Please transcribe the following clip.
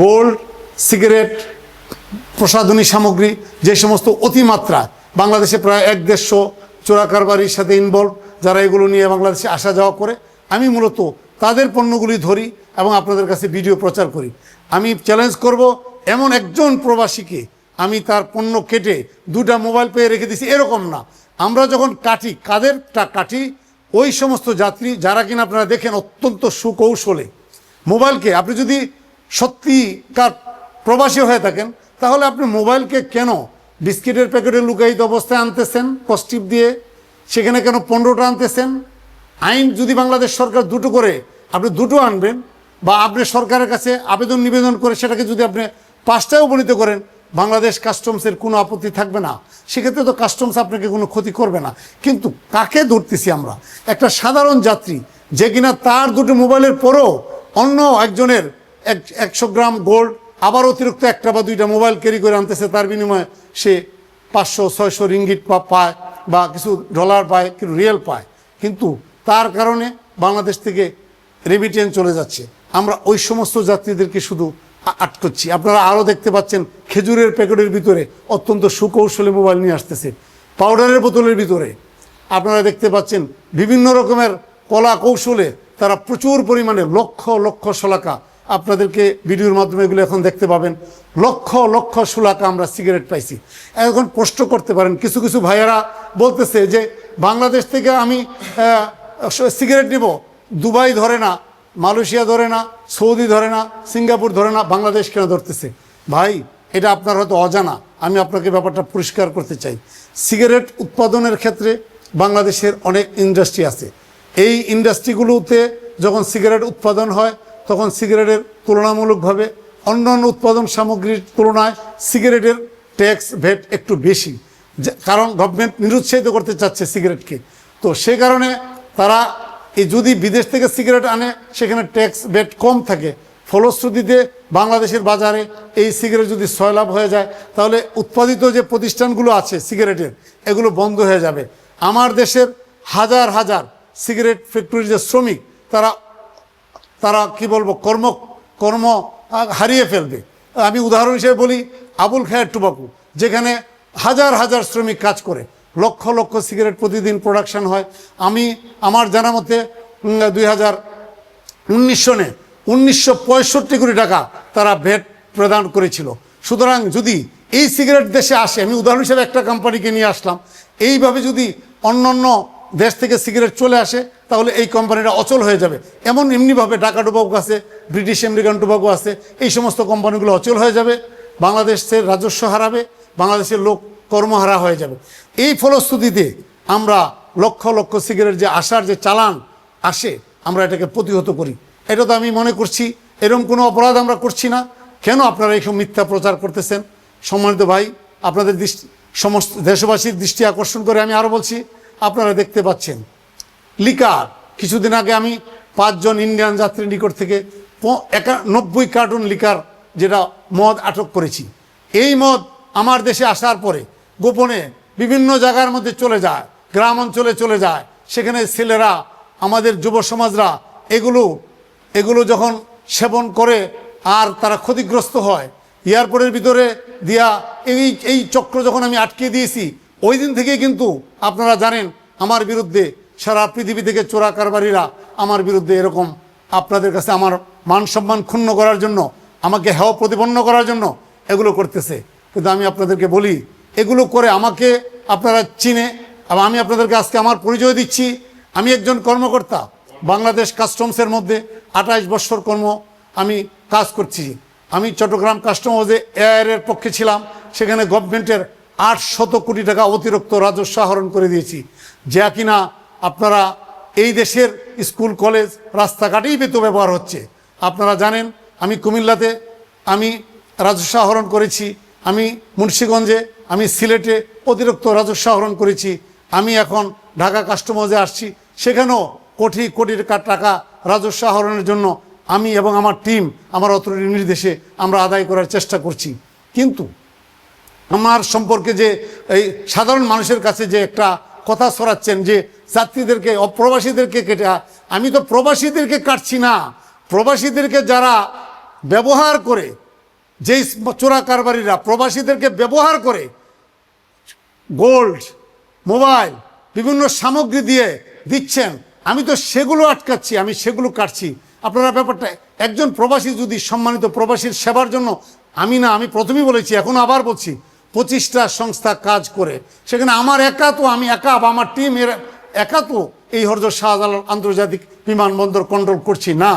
Gold, cigarette, প্রসাধনী সামগ্রী, যে সমস্ত অতিমাত্রা বাংলাদেশে প্রায় এক দেড়শো চোরাকারবারির সাথে ইনভলভ যারা এগুলো নিয়ে বাংলাদেশে আসা যাওয়া করে, আমি মূলত তাদের পণ্যগুলি ধরি এবং আপনাদের কাছে ভিডিও প্রচার করি। আমি চ্যালেঞ্জ করব এমন একজন প্রবাসীকে আমি তার পণ্য কেটে দুটা মোবাইল পেয়ে রেখে দিছি, এরকম না। আমরা যখন কাটি, কাদেরটা কাটি, ওই সমস্ত যাত্রী যারা কিনা আপনারা দেখেন অত্যন্ত সুকৌশলে মোবাইলকে আপনি যদি সত্যিকার প্রবাসী হয়ে থাকেন, তাহলে আপনি মোবাইলকে কেন বিস্কিটের প্যাকেটে লুকায়িত অবস্থায় আনতেছেন পজিটিভ দিয়ে সেখানে কেন পনেরোটা আনতেছেন? আইন যদি বাংলাদেশ সরকার দুটো করে, আপনি দুটো আনবেন বা আপনি সরকারের কাছে আবেদন নিবেদন করে সেটাকে যদি আপনি পাঁচটায় উপনীত করেন, বাংলাদেশ কাস্টমসের কোনো আপত্তি থাকবে না। সেক্ষেত্রে তো কাস্টমস আপনাকে কোনো ক্ষতি করবে না। কিন্তু কাকে ধরতেছি আমরা? একটা সাধারণ যাত্রী যে কিনা তার দুটো মোবাইলের পরও অন্য একজনের এক একশো গ্রাম গোল্ড আবার অতিরিক্ত একটা বা দুইটা মোবাইল ক্যারি করে আনতেছে, তার বিনিময়ে সে পাঁচশো, ছয়শো রিঙ্গিট পায় বা কিছু ডলার পায়, কিছু রিয়েল পায়। কিন্তু তার কারণে বাংলাদেশ থেকে রেমিটেন্স চলে যাচ্ছে। আমরা ওই সমস্ত যাত্রীদেরকে শুধু আটকাচ্ছি। আপনারা আরও দেখতে পাচ্ছেন, খেজুরের প্যাকেটের ভিতরে অত্যন্ত সুকৌশলে মোবাইল নিয়ে আসতেছে। পাউডারের বোতলের ভিতরে আপনারা দেখতে পাচ্ছেন, বিভিন্ন রকমের কলা কৌশলে তারা প্রচুর পরিমাণে লক্ষ লক্ষ শলাকা আপনাদেরকে ভিডিওর মাধ্যমে এগুলো এখন দেখতে পাবেন। লক্ষ লক্ষ শোলাকা আমরা সিগারেট পাইছি। এখন প্রশ্ন করতে পারেন, কিছু কিছু ভাইয়েরা বলতেছে যে, বাংলাদেশ থেকে আমি সিগারেট নিব। দুবাই ধরে না, মালয়েশিয়া ধরে না, সৌদি ধরে না, সিঙ্গাপুর ধরে না, বাংলাদেশ কেন ধরতেছে? ভাই, এটা আপনার হয়তো অজানা। আমি আপনাকে ব্যাপারটা পরিষ্কার করতে চাই। সিগারেট উৎপাদনের ক্ষেত্রে বাংলাদেশের অনেক ইন্ডাস্ট্রি আছে। এই ইন্ডাস্ট্রিগুলোতে যখন সিগারেট উৎপাদন হয় তখন সিগারেটের তুলনামূলকভাবে অন্য অন্য উৎপাদন সামগ্রীর তুলনায় সিগারেটের ট্যাক্স ভেট একটু বেশি। কারণ গভর্নমেন্ট নিরুৎসাহিত করতে চাচ্ছে সিগারেটকে। তো সে কারণে তারা এই যদি বিদেশ থেকে সিগারেট আনে, সেখানে ট্যাক্স ভেট কম থাকে। ফলশ্রুতিতে বাংলাদেশের বাজারে এই সিগারেট যদি সয়লাভ হয়ে যায়, তাহলে উৎপাদিত যে প্রতিষ্ঠানগুলো আছে সিগারেটের, এগুলো বন্ধ হয়ে যাবে। আমার দেশের হাজার হাজার সিগারেট ফ্যাক্টরির যে শ্রমিক, তারা তারা, কি বলব, কর্ম কর্ম হারিয়ে ফেলবে। আমি উদাহরণ হিসেবে বলি, আবুল খায়ের টুবাকু, যেখানে হাজার হাজার শ্রমিক কাজ করে, লক্ষ লক্ষ সিগারেট প্রতিদিন প্রোডাকশান হয়। আমি আমার জানা মতে দুই হাজার উনিশ সনে উনিশশো পঁয়ষট্টি কোটি টাকা তারা ভেট প্রদান করেছিল। সুতরাং যদি এই সিগারেট দেশে আসে, আমি উদাহরণ হিসেবে একটা কোম্পানিকে নিয়ে আসলাম, এইভাবে যদি অন্য অন্য দেশ থেকে সিগারেট চলে আসে, তাহলে এই কোম্পানিটা অচল হয়ে যাবে। এমন এমনিভাবে ঢাকা টোবাকো আছে, ব্রিটিশ আমেরিকান টোবাকো আছে, এই সমস্ত কোম্পানিগুলো অচল হয়ে যাবে, বাংলাদেশের রাজস্ব হারাবে, বাংলাদেশের লোক কর্মহারা হয়ে যাবে। এই ফলশ্রুতিতে আমরা লক্ষ লক্ষ সিগারেট যে আসার যে চালান আসে, আমরা এটাকে প্রতিহত করি। এটা তো আমি মনে করছি এরকম কোনো অপরাধ আমরা করছি না। কেন আপনারা এইসব মিথ্যা প্রচার করতেছেন? সম্মানিত ভাই, আপনাদের দৃষ্টি সমস্ত দেশবাসীর দৃষ্টি আকর্ষণ করে আমি আরও বলছি আপনারা দেখতে পাচ্ছেন। লিকার কিছুদিন আগে আমি পাঁচজন ইন্ডিয়ান যাত্রীর নিকট থেকে একানব্বই কার্টুন লিকার যেটা মদ আটক করেছি। এই মদ আমার দেশে আসার পরে গোপনে বিভিন্ন জায়গার মধ্যে চলে যায়, গ্রাম অঞ্চলে চলে যায়। সেখানে ছেলেরা, আমাদের যুব সমাজরা এগুলো এগুলো যখন সেবন করে আর তারা ক্ষতিগ্রস্ত হয়, এয়ারপোর্টের ভিতরে দিয়া এই এই চক্র যখন আমি আটকে দিয়েছি ওই দিন থেকেই কিন্তু আপনারা জানেন, আমার বিরুদ্ধে সারা পৃথিবী থেকে চোরা কারবারিরা আমার বিরুদ্ধে এরকম আপনাদের কাছে আমার মান সম্মান ক্ষুণ্ণ করার জন্য, আমাকে হেয় প্রতিপন্ন করার জন্য এগুলো করতেছে। কিন্তু আমি আপনাদেরকে বলি, এগুলো করে আমাকে আপনারা চিনে, এবং আমি আপনাদেরকে আজকে আমার পরিচয় দিচ্ছি। আমি একজন কর্মকর্তা, বাংলাদেশ কাস্টমসের মধ্যে আঠাইশ বছর কর্ম আমি কাজ করছি। আমি চট্টগ্রাম কাস্টম হাউসে এয়ারের পক্ষে ছিলাম, সেখানে গভর্নমেন্টের আট শত কোটি টাকা অতিরিক্ত রাজস্ব আহরণ করে দিয়েছি। যা কিনা আপনারা এই দেশের স্কুল, কলেজ, রাস্তাঘাটেই বেতো ব্যবহার হচ্ছে। আপনারা জানেন, আমি কুমিল্লাতে আমি রাজস্ব আহরণ করেছি, আমি মুন্সীগঞ্জে, আমি সিলেটে অতিরিক্ত রাজস্ব আহরণ করেছি, আমি এখন ঢাকা কাস্টম হাউসে আসছি। সেখানেও কোটি কোটি টাকা- টাকা রাজস্ব আহরণের জন্য আমি এবং আমার টিম, আমার অথরিটির নির্দেশে আমরা আদায় করার চেষ্টা করছি। কিন্তু আমার সম্পর্কে যে এই সাধারণ মানুষের কাছে যে একটা কথা ছড়াচ্ছেন যে যাত্রীদেরকে, অপ্রবাসীদেরকে কেটে, আমি তো প্রবাসীদেরকে কাটছি না। প্রবাসীদেরকে যারা ব্যবহার করে, যেই চোরা কারবারিরা, প্রবাসীদেরকে ব্যবহার করে, গোল্ড, মোবাইল, বিভিন্ন সামগ্রী দিয়ে দিচ্ছেন, আমি তো সেগুলো আটকাচ্ছি, আমি সেগুলো কাটছি। আপনারা ব্যাপারটা, একজন প্রবাসী যদি সম্মানিত প্রবাসীর সেবার জন্য, আমি না, আমি প্রথমেই বলেছি, এখন আবার বলছি পঁচিশটা সংস্থা কাজ করে। সেখানে আমার একা তো, আমি একা, বা আমার টিম এর একা তো এই হরজ শাহজালাল আন্তর্জাতিক বিমানবন্দর কন্ট্রোল করছি না।